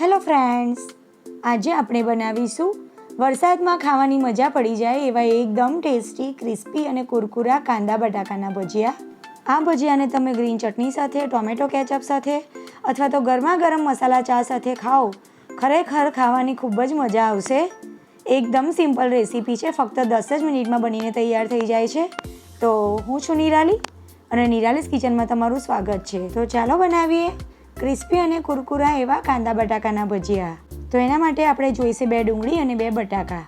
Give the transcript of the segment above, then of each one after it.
Hello friends, આજે આપણે બનાવીશું વરસાદમાં ખાવાની મજા પડી જાય એવા એકદમ ટેસ્ટી, ક્રિસ્પી અને કુરકુરા કાંદા બટાકાના ભજીયા. આ ભજીયાને તમે ગ્રીન ચટણી સાથે, ટોમેટો કેચઅપ સાથે અથવા તો ગરમા ગરમ મસાલા ચા સાથે ખાઓ. ખરેખર ખાવાની ખૂબ જ મજા આવશે. એકદમ સિમ્પલ રેસીપી છે, ફક્ત દસ જ મિનિટમાં બનીને તૈયાર થઈ જાય છે. તો હું છું નિરાલી અને નિરાલીસ કિચનમાં તમારું સ્વાગત છે. તો ચાલો બનાવીએ. ક્રિસ્પી અને કુરકુરા એવા કાંદા બટાકાના ભજીયા. તો એના માટે આપણે જોઈશે બે ડુંગળી અને બે બટાકા.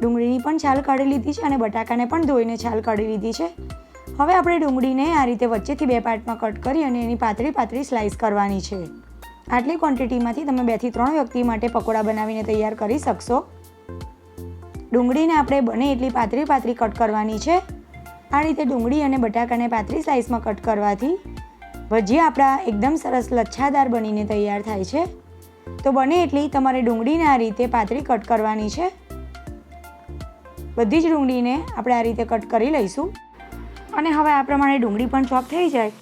ડુંગળીની પણ છાલ કાઢી લીધી છે અને બટાકાને પણ ધોઈને છાલ કાઢી લીધી છે. હવે આપણે ડુંગળીને આ રીતે વચ્ચેથી બે પાર્ટમાં કટ કરી અને એની પાતળી પાતળી સ્લાઇસ કરવાની છે. આટલી ક્વોન્ટિટીમાંથી તમે બેથી ત્રણ વ્યક્તિ માટે પકોડા બનાવીને તૈયાર કરી શકશો. ડુંગળીને આપણે બને એટલી પાતળી પાતળી કટ કરવાની છે. આ રીતે ડુંગળી અને બટાકાને પાતળી સ્લાઇસમાં કટ કરવાથી ભજીયા આપણા એકદમ સરસ લચ્છાદાર બનીને તૈયાર થાય છે, તો બને એટલી તમારે ડુંગળીને આ રીતે પાતળી કટ કરવાની છે. બધી જ ડુંગળીને આપણે આ રીતે કટ કરી લઈશું. અને હવે આ પ્રમાણે ડુંગળી પણ ચોપ થઈ જાય,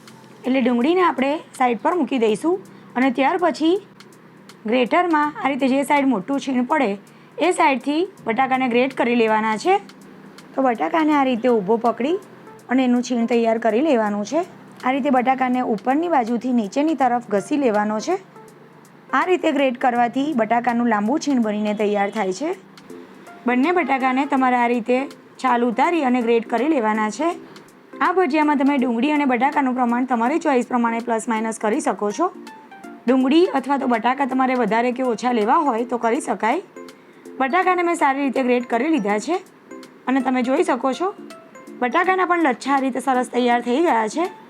એટલે ડુંગળીને આપણે સાઈડ પર મૂકી દઈશું. અને ત્યાર પછી ગ્રેટરમાં આ રીતે જે સાઈડ મોટું છીણ પડે, એ સાઈડથી બટાકાને ગ્રેટ કરી લેવાના છે. તો બટાકાને આ રીતે ઊભો પકડી અને એનું છીણ તૈયાર કરી લેવાનું છે. આ રીતે બટાકાને ઉપરની બાજુથી નીચેની તરફ ઘસી લેવાનો છે. આ રીતે ગ્રેટ કરવાથી બટાકાનું લાંબુ છીણ બનીને તૈયાર થાય છે. બંને બટાકાને તમારે આ રીતે છાલ ઉતારી અને ગ્રેટ કરી લેવાના છે. આ ભજીયામાં તમે ડુંગળી અને બટાકાનું પ્રમાણ તમારી ચોઈસ પ્રમાણે પ્લસ માઇનસ કરી શકો છો. ડુંગળી અથવા તો બટાકા તમારે વધારે કે ઓછા લેવા હોય તો કરી શકાય. બટાકાને મેં સારી રીતે ગ્રેટ કરી લીધા છે. અને તમે જોઈ શકો છો, બટાકાના પણ લચ્છા આ રીતે સરસ તૈયાર થઈ ગયા છે.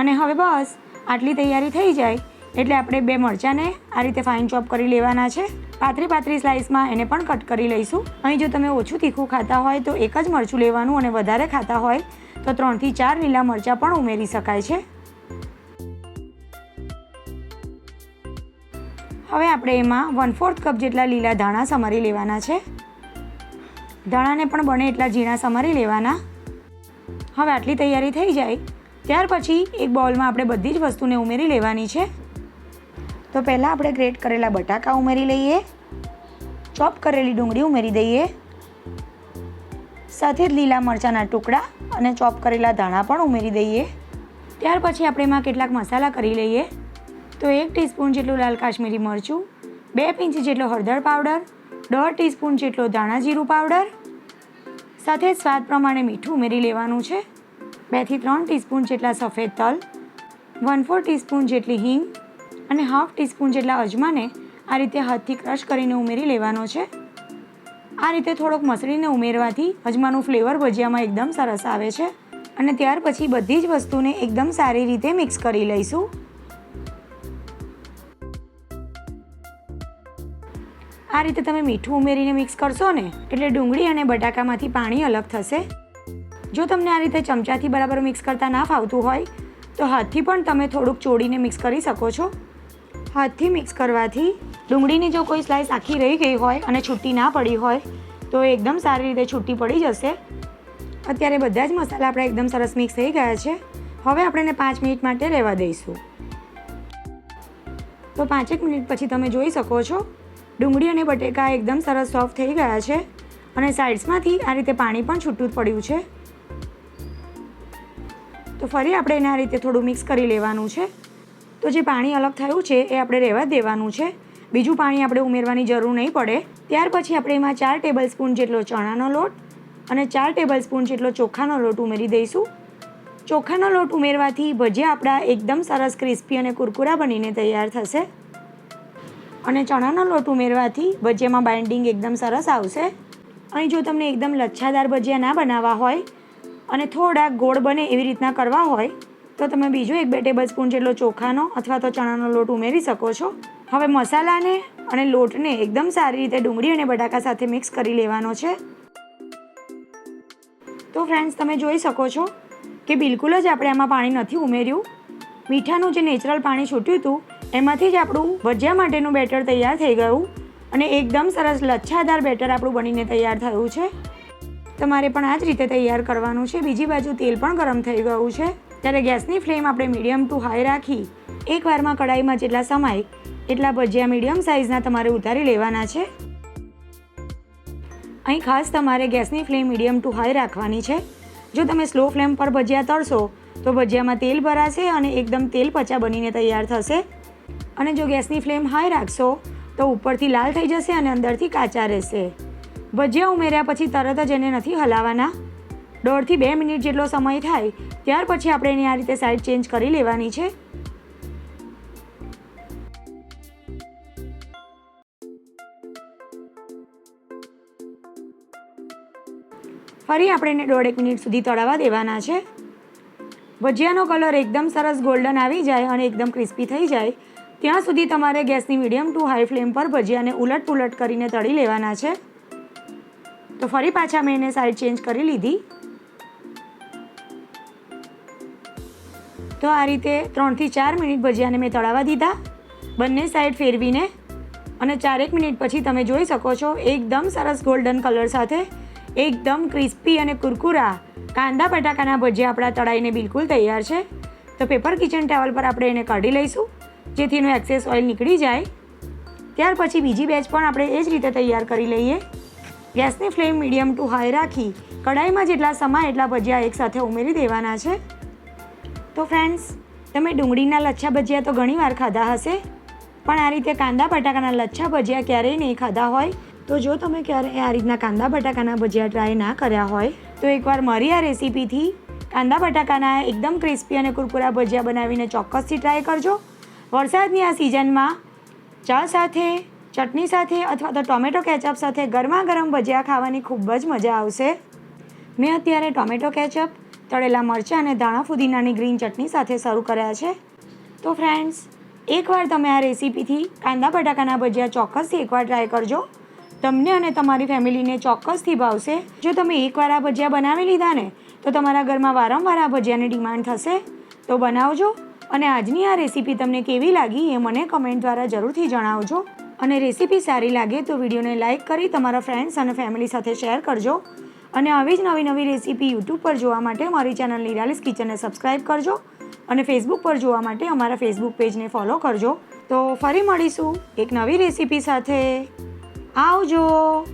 અને હવે બસ, આટલી તૈયારી થઈ જાય, એટલે આપણે બે મરચાંને આ રીતે ફાઇન ચોપ કરી લેવાના છે. પાતરી પાતળી સ્લાઇસમાં એને પણ કટ કરી લઈશું. અહીં જો તમે ઓછું તીખું ખાતા હોય તો એક જ મરચું લેવાનું અને વધારે ખાતા હોય તો ત્રણથી ચાર લીલા મરચાં પણ ઉમેરી શકાય છે. હવે આપણે એમાં વન ફોર્થ કપ જેટલા લીલા ધાણા સમારી લેવાના છે. ધાણાને પણ બને એટલા ઝીણા સમારી લેવાના. હવે આટલી તૈયારી થઈ જાય ત્યાર પછી એક બાઉલમાં આપણે બધી જ વસ્તુને ઉમેરી લેવાની છે. તો પહેલાં આપણે ગ્રેટ કરેલા બટાકા ઉમેરી લઈએ. ચોપ કરેલી ડુંગળી ઉમેરી દઈએ. સાથે જ લીલા મરચાંના ટુકડા અને ચોપ કરેલા ધાણા પણ ઉમેરી દઈએ. ત્યાર પછી આપણે એમાં કેટલાક મસાલા કરી લઈએ. તો એક ટીસ્પૂન જેટલું લાલ કાશ્મીરી મરચું, બે પિંચ જેટલો હળદર પાવડર, દોઢ ટીસ્પૂન જેટલો ધાણા જીરું પાવડર. સાથે સ્વાદ પ્રમાણે મીઠું ઉમેરી લેવાનું છે. બેથી ત્રણ ટીસ્પૂન જેટલા સફેદ તલ, વન ફોર ટીસ્પૂન જેટલી હિંગ અને હાફ ટીસ્પૂન જેટલા અજમાને આ રીતે હાથથી ક્રશ કરીને ઉમેરી લેવાનો છે. આ રીતે થોડોક મસળીને ઉમેરવાથી અજમાનું ફ્લેવર ભજીયામાં એકદમ સરસ આવે છે અને ત્યાર પછી બધી જ વસ્તુને એકદમ સારી રીતે મિક્સ કરી લઈશું. આ રીતે તમે મીઠું ઉમેરીને મિક્સ કરશો ને એટલે ડુંગળી અને બટાકામાંથી પાણી અલગ થશે. જો તમને આ રીતે ચમચાથી બરાબર મિક્સ કરતા ના ફાવતું હોય, તો હાથથી પણ તમે થોડુંક ચોડીને મિક્સ કરી શકો છો. હાથથી મિક્સ કરવાથી ડુંગળીની જો કોઈ સ્લાઇસ આખી રહી ગઈ હોય અને છૂટી ના પડી હોય, તો એકદમ સારી રીતે છૂટી પડી જશે. અત્યારે બધા જ મસાલા આપણા એકદમ સરસ મિક્સ થઈ ગયા છે. હવે આપણે એને પાંચ મિનિટ માટે રહેવા દઈશું. તો પાંચેક મિનિટ પછી તમે જોઈ શકો છો, ડુંગળી અને બટેકા એકદમ સરસ સોફ્ટ થઈ ગયા છે અને સાઇડ્સમાંથી આ રીતે પાણી પણ છૂટું પડ્યું છે. તો ફરી આપણે એને આ રીતે થોડું મિક્સ કરી લેવાનું છે. તો જે પાણી અલગ થયું છે, એ આપણે રહેવા દેવાનું છે. બીજું પાણી આપણે ઉમેરવાની જરૂર નહીં પડે. ત્યાર પછી આપણે એમાં ચાર ટેબલ સ્પૂન જેટલો ચણાનો લોટ અને ચાર ટેબલ સ્પૂન જેટલો ચોખાનો લોટ ઉમેરી દઈશું. ચોખાનો લોટ ઉમેરવાથી ભજીયા આપણા એકદમ સરસ ક્રિસ્પી અને કુરકુરા બનીને તૈયાર થશે. અને ચણાનો લોટ ઉમેરવાથી ભજીયામાં બાઇન્ડિંગ એકદમ સરસ આવશે. અહીં જો તમને એકદમ લચ્છાદાર ભજીયા ના બનાવવા હોય અને થોડા ગોળ બને એવી રીતના કરવા હોય, તો તમે બીજો એક બે ટેબલ સ્પૂન જેટલો ચોખાનો અથવા તો ચણાનો લોટ ઉમેરી શકો છો. હવે મસાલાને અને લોટને એકદમ સારી રીતે ડુંગળી અને બટાકા સાથે મિક્સ કરી લેવાનો છે. તો ફ્રેન્ડ્સ તમે જોઈ શકો છો કે બિલકુલ જ આપણે આમાં પાણી નથી ઉમેર્યું. મીઠાનું જે નેચરલ પાણી છૂટ્યું હતું, એમાંથી જ આપણું ભજીયા માટેનું બેટર તૈયાર થઈ ગયું અને એકદમ સરસ લચ્છાદાર બેટર આપણું બનીને તૈયાર થયું છે. તમારે પણ આ જ રીતે તૈયાર કરવાનું છે. બીજી બાજુ તેલ પણ ગરમ થઈ ગયું છે. ત્યારે ગેસની ફ્લેમ આપણે મીડિયમ ટુ હાઈ રાખી એકવારમાં કડાઈમાં જેટલા સમાય એટલા ભજીયા મીડિયમ સાઇઝના તમારે ઉતારી લેવાના છે. અહીં ખાસ તમારે ગેસની ફ્લેમ મીડિયમ ટુ હાઈ રાખવાની છે. જો તમે સ્લો ફ્લેમ પર ભજીયા તળશો તો ભજીયામાં તેલ ભરાશે અને એકદમ તેલ પચા બનીને તૈયાર થશે. અને જો ગેસની ફ્લેમ હાઈ રાખશો તો ઉપરથી લાલ થઈ જશે અને અંદરથી કાચા રહેશે. ભજીયા ઉમેર્યા પછી તરત જ એને નથી હલાવવાના દોઢથી બે મિનિટ જેટલો સમય થાય, ત્યાર પછી આપણે એની આ રીતે સાઈડ ચેન્જ કરી લેવાની છે. ફરી આપણે એને દોઢેક મિનિટ સુધી તળાવવા દેવાના છે. ભજીયાનો કલર એકદમ સરસ ગોલ્ડન આવી જાય અને એકદમ ક્રિસ્પી થઈ જાય. ત્યાં સુધી તમારે ગેસની મીડિયમ ટુ હાઈ ફ્લેમ પર ભજીયાને ઉલટ પુલટ કરીને તળી લેવાના છે. તો ફરી પાછા મેં એને સાઈડ ચેન્જ કરી લીધી. તો આ રીતે ત્રણથી ચાર મિનિટ ભજીયાને મેં તળાવવા દીધા. બંને સાઈડ ફેરવીને અને ચારેક મિનિટ પછી તમે જોઈ શકો છો એકદમ સરસ ગોલ્ડન કલર સાથે. એકદમ ક્રિસ્પી અને કુરકુરા કાંદા બટાકાના ભજીયા આપણા તળાઈને બિલકુલ તૈયાર છે. તો પેપર કિચન ટેવલ પર આપણે એને કાઢી લઈશું, જેથી એનું એક્સેસ ઓઇલ નીકળી જાય. ત્યાર પછી બીજી બેચ પણ આપણે એ જ રીતે તૈયાર કરી લઈએ. ગેસની ફ્લેમ મીડિયમ ટુ હાઈ રાખી કઢાઈમાં જેટલા સમાય એટલા ભજીયા એકસાથે ઉમેરી દેવાના છે. તો ફ્રેન્ડ્સ તમે ડુંગળીના લચ્છા ભજીયા તો ઘણીવાર ખાધા હશે, પણ આ રીતે કાંદા બટાકાના લચ્છા ભજીયા ક્યારેય નહીં ખાધા હોય. તો જો તમે ક્યારેય આ રીતના કાંદા બટાકાના ભજીયા ટ્રાય ના કર્યા હોય, તો એકવાર મારી આ રેસીપીથી કાંદા બટાકાના એકદમ ક્રિસ્પી અને કુરકુરા ભજીયા બનાવીને ચોક્કસથી ટ્રાય કરજો. વરસાદની આ સિઝનમાં ચા સાથે ચટણી સાથે અથવા તો ટોમેટો કેચઅપ સાથે ગરમા ગરમ ભજીયા ખાવાની ખૂબ જ મજા આવશે. મેં અત્યારે ટોમેટો કેચઅપ, તળેલા મરચાં અને ધાણા ફુદીનાની ગ્રીન ચટણી સાથે શરૂ કર્યા છે. તો ફ્રેન્ડ્સ, એકવાર તમે આ રેસીપીથી કાંદા બટાકાના ભજીયા ચોક્કસથી એકવાર ટ્રાય કરજો. તમને અને તમારી ફેમિલીને ચોક્કસથી ભાવશે. જો તમે એકવાર આ ભજીયા બનાવી લીધા ને, તો તમારા ઘરમાં વારંવાર આ ભજીયાની ડિમાન્ડ થશે. તો બનાવજો અને આજની આ રેસીપી તમને કેવી લાગી એ મને કમેન્ટ દ્વારા જરૂરથી જણાવજો. અને રેસીપી સારી લાગે તો વિડીયોને લાઇક કરી તમારા ફ્રેન્ડ્સ અને ફેમિલી સાથે શેર કરજો. અને આવી જ નવી નવી રેસીપી યુટ્યુબ પર જોવા માટે મારી ચેનલ નિરાલીસ કિચનને સબસ્ક્રાઈબ કરજો. અને ફેસબુક પર જોવા માટે અમારા ફેસબુક પેજને ફોલો કરજો. તો ફરી મળીશું એક નવી રેસીપી સાથે. આવજો!